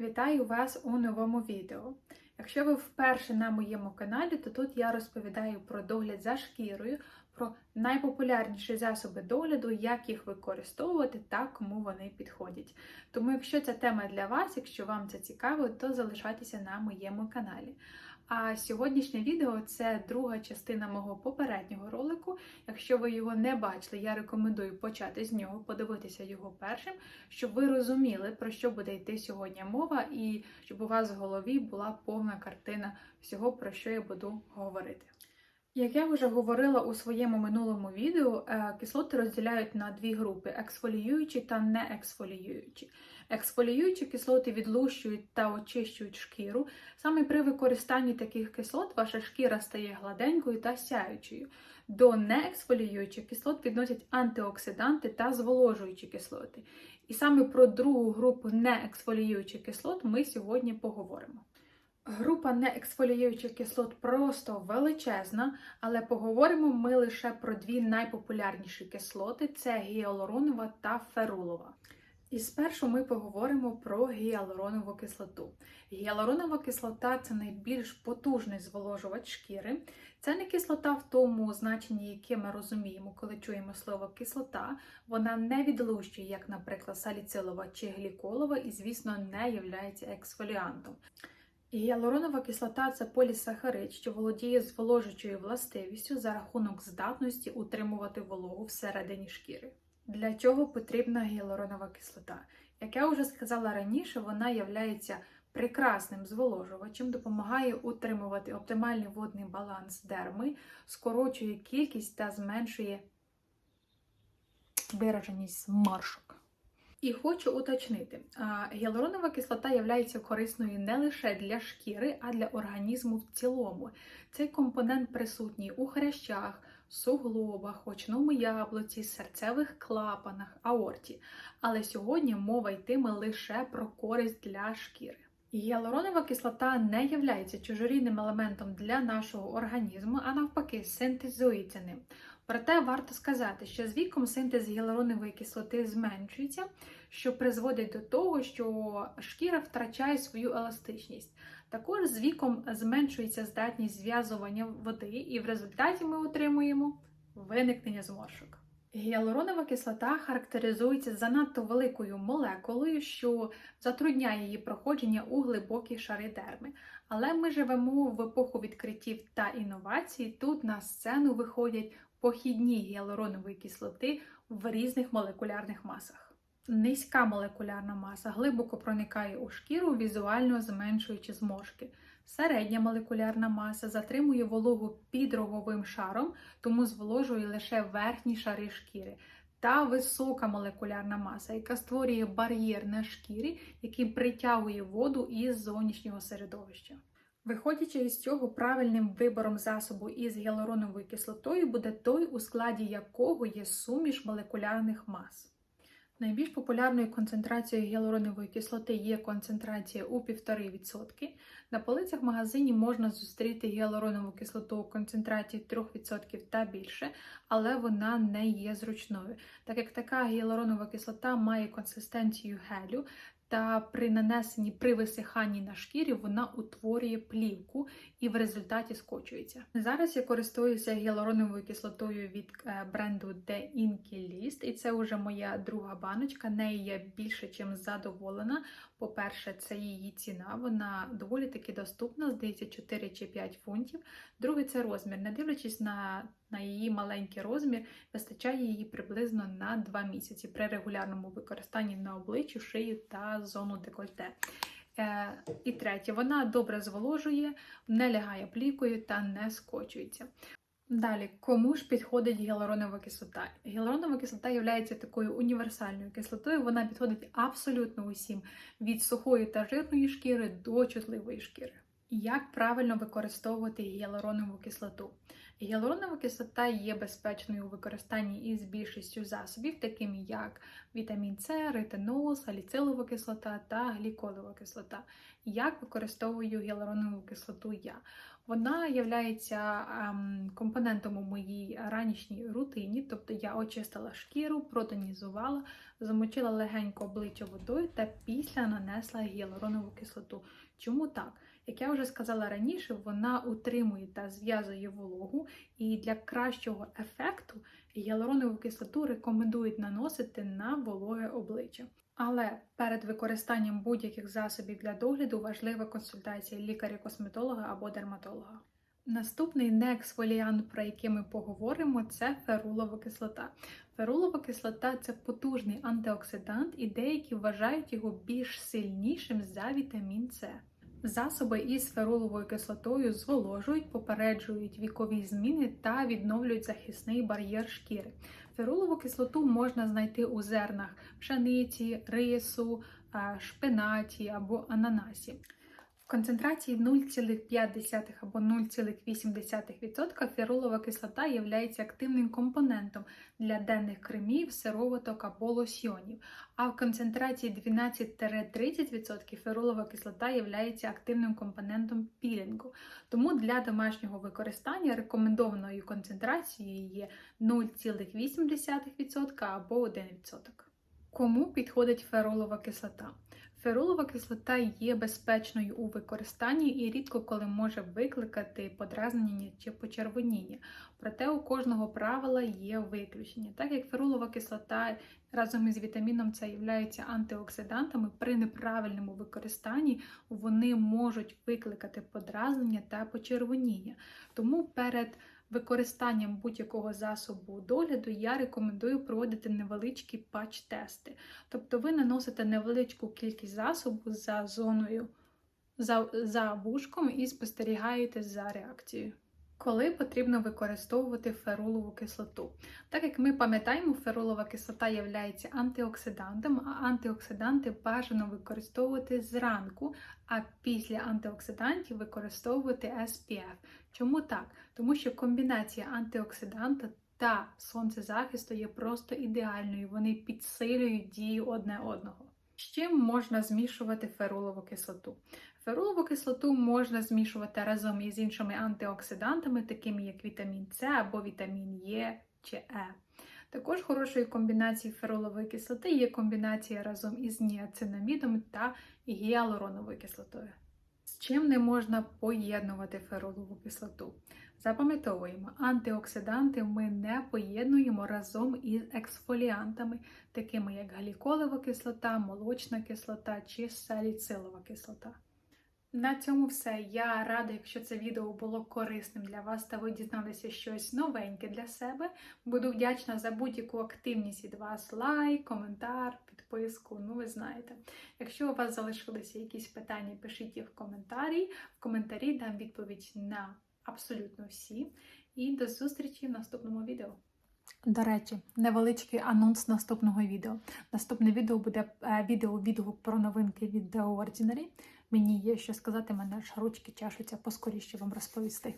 Вітаю вас у новому відео. Якщо ви вперше на моєму каналі, то тут я розповідаю про догляд за шкірою, про найпопулярніші засоби догляду, як їх використовувати та кому вони підходять. Тому, якщо ця тема для вас, якщо вам це цікаво, то залишайтеся на моєму каналі. А сьогоднішнє відео це друга частина мого попереднього ролику. Якщо ви його не бачили, я рекомендую почати з нього, подивитися його першим, щоб ви розуміли, про що буде йти сьогодні мова, і щоб у вас в голові була повна картина всього, про що я буду говорити. Як я вже говорила у своєму минулому відео, е, кислоти розділяють на дві групи: ексфоліюючі та неексфоліюючі. Ексфоліюючі кислоти відлущують та очищують шкіру. Саме при використанні таких кислот ваша шкіра стає гладенькою та сяючою. До неексфоліюючих кислот відносять антиоксиданти та зволожуючі кислоти. І саме про другу групу неексфоліюючих кислот ми сьогодні поговоримо. Група неексфоліюючих кислот просто величезна, але поговоримо ми лише про дві найпопулярніші кислоти: це гіалуронова та ферулова. І спершу ми поговоримо про гіалуронову кислоту. Гіалуронова кислота це найбільш потужний зволожувач шкіри. Це не кислота в тому значенні, яке ми розуміємо, коли чуємо слово кислота. Вона не відлущує, як, наприклад, саліцилова чи гліколова, і, звісно, не є ексфоліантом. Гіалуронова кислота це полісахарид, що володіє зволожуючою властивістю за рахунок здатності утримувати вологу всередині шкіри. Для чого потрібна гіалуронова кислота? Як я вже сказала раніше, вона є прекрасним зволожувачем, допомагає утримувати оптимальний водний баланс дерми, скорочує кількість та зменшує вираженість змаршок. І хочу уточнити, гіалуронова кислота є корисною не лише для шкіри, а для організму в цілому. Цей компонент присутній у хрящах, суглобах, очному яблуці, серцевих клапанах, аорті. Але сьогодні мова йтиме лише про користь для шкіри. Гіалуронова кислота не є чужорідним елементом для нашого організму, а навпаки, синтезується ним. Проте варто сказати, що з віком синтез гіалуронової кислоти зменшується, що призводить до того, що шкіра втрачає свою еластичність. Також з віком зменшується здатність зв'язування води, і в результаті ми отримуємо виникнення зморшок. Гіалуронова кислота характеризується занадто великою молекулою, що затрудняє її проходження у глибокі шари дерми. Але ми живемо в епоху відкриттів та інновацій. Тут на сцену виходять похідні гіалуронової кислоти в різних молекулярних масах. Низька молекулярна маса глибоко проникає у шкіру, візуально зменшуючи зморшки. Середня молекулярна маса затримує вологу під роговим шаром, тому зволожує лише верхні шари шкіри. Та висока молекулярна маса, яка створює бар'єр на шкірі, який притягує воду із зовнішнього середовища. Виходячи із цього, правильним вибором засобу із гіалуроновою кислотою буде той, у складі якого є суміш молекулярних мас. Найбільш популярною концентрацією гіалуронової кислоти є концентрація у 1,5%. На полицях магазині можна зустріти гіалуронову кислоту у концентрації 3% та більше, але вона не є зручною, так як така гіалуронова кислота має консистенцію гелю та при нанесенні при висиханні на шкірі вона утворює плівку і в результаті скочується. Зараз я користуюся гіалуроновою кислотою від е, бренду The Inky List, і це вже моя друга баночка. Нею я більше чим задоволена. По-перше, це її ціна, вона доволі таки доступна, здається, 4 чи 5 фунтів. Другий це розмір. Не дивлячись на на її маленький розмір, вистачає її приблизно на 2 місяці при регулярному використанні на обличчю, шию та зону декольте. Е, І третє, вона добре зволожує, не лягає плівкою та не скочується. Далі, кому ж підходить гіалуронова кислота? Гіалуронова кислота є такою універсальною кислотою, вона підходить абсолютно усім від сухої та жирної шкіри до чутливої шкіри. Як правильно використовувати гіалуронову кислоту? Гіалуронова кислота є безпечною у використанні із більшістю засобів, такими як вітамін С, ретинол, саліцилова кислота та гліколова кислота. Як використовую гіалуронову кислоту я? Вона є ем, компонентом у моїй ранішній рутині, тобто я очистила шкіру, протонізувала, замочила легенько обличчя водою та після нанесла гіалуронову кислоту. Чому так? Як я вже сказала раніше, вона утримує та зв'язує вологу, і для кращого ефекту гіалуронову кислоту рекомендують наносити на вологе обличчя. Але перед використанням будь-яких засобів для догляду важлива консультація лікаря-косметолога або дерматолога. Наступний неексфоліант, про який ми поговоримо, це ферулова кислота. Ферулова кислота це потужний антиоксидант, і деякі вважають його більш сильнішим за вітамін С. Засоби із феруловою кислотою зволожують, попереджують вікові зміни та відновлюють захисний бар'єр шкіри. Ферулову кислоту можна знайти у зернах пшениці, рису, шпинаті або ананасі. Концентрації 0,5 або 0,8% ферулова кислота є активним компонентом для денних кремів, сироваток або лосьйонів, а в концентрації 12-30% ферулова кислота є активним компонентом пілінгу. Тому для домашнього використання рекомендованою концентрацією є 0,8% або 1%. Кому підходить феролова кислота? Феролова кислота є безпечною у використанні і рідко коли може викликати подразнення чи почервоніння. Проте у кожного правила є виключення. Так як феролова кислота разом із вітаміном С являються антиоксидантами, при неправильному використанні вони можуть викликати подразнення та почервоніння. Тому перед використанням будь-якого засобу догляду я рекомендую проводити невеличкі патч-тести. Тобто ви наносите невеличку кількість засобу за зоною, за, за вушком і спостерігаєте за реакцією. Коли потрібно використовувати ферулову кислоту. Так як ми пам'ятаємо, ферулова кислота є антиоксидантом, а антиоксиданти бажано використовувати зранку, а після антиоксидантів використовувати SPF. Чому так? Тому що комбінація антиоксиданта та сонцезахисту є просто ідеальною, вони підсилюють дію одне одного. З чим можна змішувати ферулову кислоту? Ферулову кислоту можна змішувати разом із іншими антиоксидантами, такими як вітамін С або вітамін Е чи Е. Також хорошою комбінацією ферулової кислоти є комбінація разом із ніацинамідом та гіалуроновою кислотою. З чим не можна поєднувати ферулову кислоту? Запам'ятовуємо, антиоксиданти ми не поєднуємо разом із ексфоліантами, такими як гліколева кислота, молочна кислота чи саліцилова кислота. На цьому все. Я рада, якщо це відео було корисним для вас та ви дізналися щось новеньке для себе. Буду вдячна за будь-яку активність від вас, лайк, коментар, підписку. Ну, ви знаєте. Якщо у вас залишилися якісь питання, пишіть їх в коментарі. В коментарі дам відповідь на абсолютно всі. І до зустрічі в наступному відео. До речі, невеличкий анонс наступного відео. Наступне відео буде е, відео відгук про новинки від The Ordinary. Мені є що сказати, мене ж ручки чашуться поскоріше вам розповісти.